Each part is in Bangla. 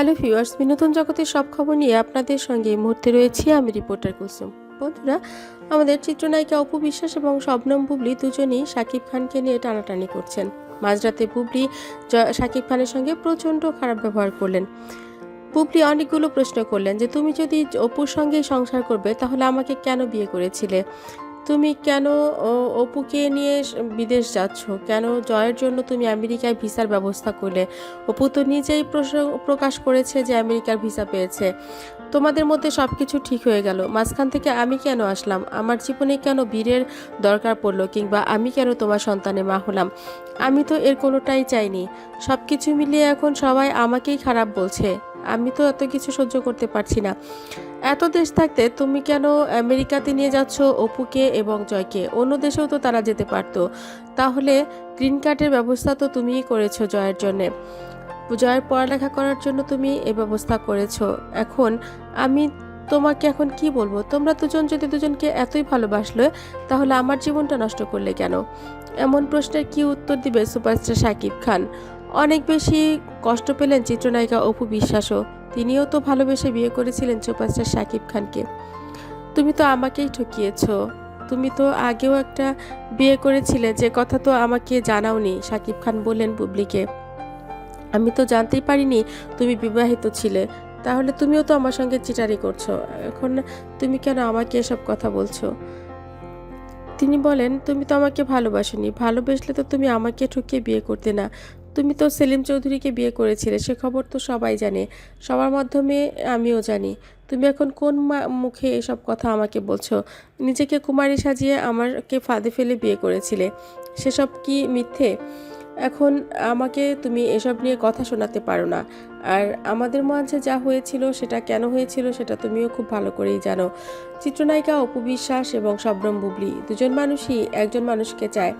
হ্যালো ভিউয়ার্স, বিনোদন জগতের সব খবর নিয়ে আপনাদের সঙ্গে এই মুহূর্তে রয়েছি আমি রিপোর্টার কুসুম বন্ধুরা, আমাদের চিত্রনায়িকা অপু বিশ্বাস এবং শবনম বুবলি দুজনেই শাকিব খানকে নিয়ে টানাটানি করছেন। মাঝরাতে বুবলি শাকিব খানের সঙ্গে প্রচণ্ড খারাপ ব্যবহার করলেন। বুবলি অনেকগুলো প্রশ্ন করলেন যে, তুমি যদি অপুর সঙ্গে সংসার করবে, তাহলে আমাকে কেন বিয়ে করেছিলে? তুমি কেন অপুকে নিয়ে বিদেশ যাচ্ছ? কেন জয়ের জন্য তুমি আমেরিকায় ভিসার ব্যবস্থা করলে? অপু তো নিজেই প্রকাশ করেছে যে আমেরিকার ভিসা পেয়েছে। তোমাদের মধ্যে সব কিছু ঠিক হয়ে গেল। মাঝখান থেকে আমি কেন আসলাম? আমার জীবনে কেন বীরের দরকার পড়ল কিংবা আমি কেন তোমার সন্তানে মা হলাম? আমি তো এর কোনোটাই চাইনি। সব কিছু মিলিয়ে এখন সবাই আমাকেই খারাপ বলছে। আমি তো এত কিছু সহ্য করতে পারছি না। এত দেশ থাকতে তুমি কেন আমেরিকাতে নিয়ে যাচ্ছ অপুকে এবং জয়কে? অন্য দেশেও তো তারা যেতে পারতো। তাহলে গ্রিন কার্ডের ব্যবস্থা তো তুমিই করেছ জয়ের জন্যে। জয়ের পড়ালেখা করার জন্য তুমি এ ব্যবস্থা করেছ। এখন আমি তোমাকে এখন কি বলব? তোমরা দুজন যদি দুজনকে এতই ভালোবাসলে, তাহলে আমার জীবনটা নষ্ট করলে কেন? এমন প্রশ্নের কি উত্তর দিবে সুপারস্টার শাকিব খান? অনেক বেশি কষ্ট পেলেন চিত্রনায়িকা অপু বিশ্বাসও। তিনিও তো ভালোবেসে বিয়ে করেছিলেন সুপারস্টার শাকিব খানকে। তুমি তো আমাকেই ঠকিয়েছ। তুমি তো আগেও একটা বিয়ে করেছিলে, যে কথা তো আমাকে জানাওনি, শাকিব খান বললেন বুবলিকে। আমি তো জানতেই পারিনি তুমি বিবাহিত ছিলে। তাহলে তুমিও তো আমার সঙ্গে চিটারি করছ। এখন তুমি কেন আমাকে এসব কথা বলছো? তিনি বলেন, তুমি তো আমাকে ভালোবাসোনি। ভালোবেসলে তো তুমি আমাকে ঠকিয়ে বিয়ে করতে না। তুমি তো সেলিম চৌধুরীকে বিয়ে করেছিলে, সে খবর তো সবাই জানে। সবার মাধ্যমে আমিও জানি। তুমি এখন কোন মুখে এসব কথা আমাকে বলছো? নিজেকে কুমারী সাজিয়ে আমাকে ফাঁদে ফেলে বিয়ে করেছিলে। সেসব কি মিথ্যে? এখন আমাকে তুমি এসব নিয়ে কথা শোনাতে পারো না। আর আমাদের মাঝে যা হয়েছিল, সেটা কেন হয়েছিল, সেটা তুমিও খুব ভালো করেই জানো। চিত্রনায়িকা অপু বিশ্বাস এবং শবনম বুবলি দুজন মানুষই একজন মানুষকে চায়।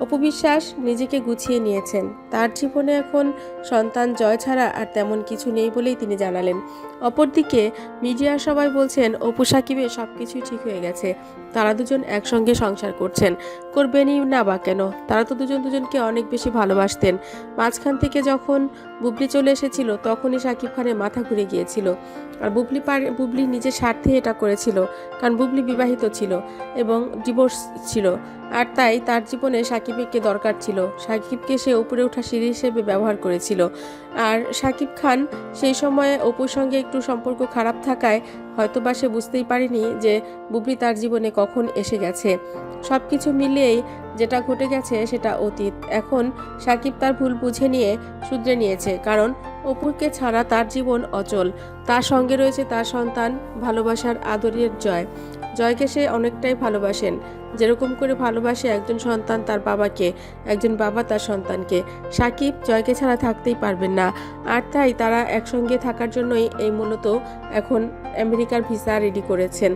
অপু বিশ্বাস নিজেকে গুছিয়ে নিয়েছেন। তার জীবনে এখন সন্তান জয় ছাড়া আর তেমন কিছু নেই বলেই তিনি জানালেন। অপরদিকে মিডিয়ার সবাই বলছেন, অপু সাকিবের সব কিছুই ঠিক হয়ে গেছে। তারা দুজন একসঙ্গে সংসার করছেন। করবেনই না বা কেন? তারা তো দুজন দুজনকে অনেক বেশি ভালোবাসতেন। মাঝখান থেকে যখন বুবলি চলে এসেছিল তখনই শাকিব খানের মাথা ঘুরে গিয়েছিল। আর বুবলি পার, বুবলি নিজের স্বার্থে এটা করেছিল, কারণ বুবলি বিবাহিত ছিল এবং ডিভোর্স ছিল। আর তাই তার জীবনে সাকিবকে দরকার ছিল। সাকিবকে সে উপরে ওঠা সিঁড়ি হিসেবে ব্যবহার করেছিল। আর সাকিব খান সেই সময়ে অপুর সঙ্গে একটু সম্পর্ক খারাপ থাকায় হয়তোবা সে বুঝতেই পারেনি যে বুবলি তার জীবনে কখন এসে গেছে। সব কিছু মিলিয়েই যেটা ঘটে গেছে সেটা অতীত। এখন সাকিব তার ভুল বুঝে নিয়ে শুধরে নিয়েছে, কারণ অপুকে ছাড়া তার জীবন অচল। তার সঙ্গে রয়েছে তার সন্তান, ভালোবাসার আদরের জয়। জয়কে সে অনেকটাই ভালোবাসেন। যেরকম করে ভালোবাসে একজন সন্তান তার বাবাকে, একজন বাবা তার সন্তানকে। সাকিব জয়কে ছাড়া থাকতেই পারবেন না। আর তাই তারা একসঙ্গে থাকার জন্যই এই মূলত এখন আমেরিকার ভিসা রেডি করেছেন।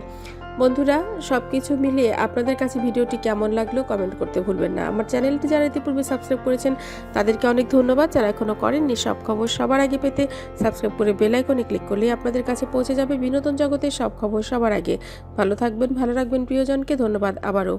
বন্ধুরা সব কিছু মিলিয়ে আপনাদের কাছে ভিডিওটি কেমন লাগল কমেন্ট করতে ভুলবেন না। আমার চ্যানেলটি যারা ইতিপূর্বে সাবস্ক্রাইব করেছেন, তাদেরকে অনেক ধন্যবাদ। যারা এখনও করেননি, সব খবর সবার আগে পেতে সাবস্ক্রাইব করে বেলাইকনে ক্লিক করলে আপনাদের কাছে পৌঁছে যাবে বিনোদন জগতের সব খবর সবার আগে। ভালো থাকবেন, ভালো রাখবেন প্রিয়জনকে। ধন্যবাদ আবারও।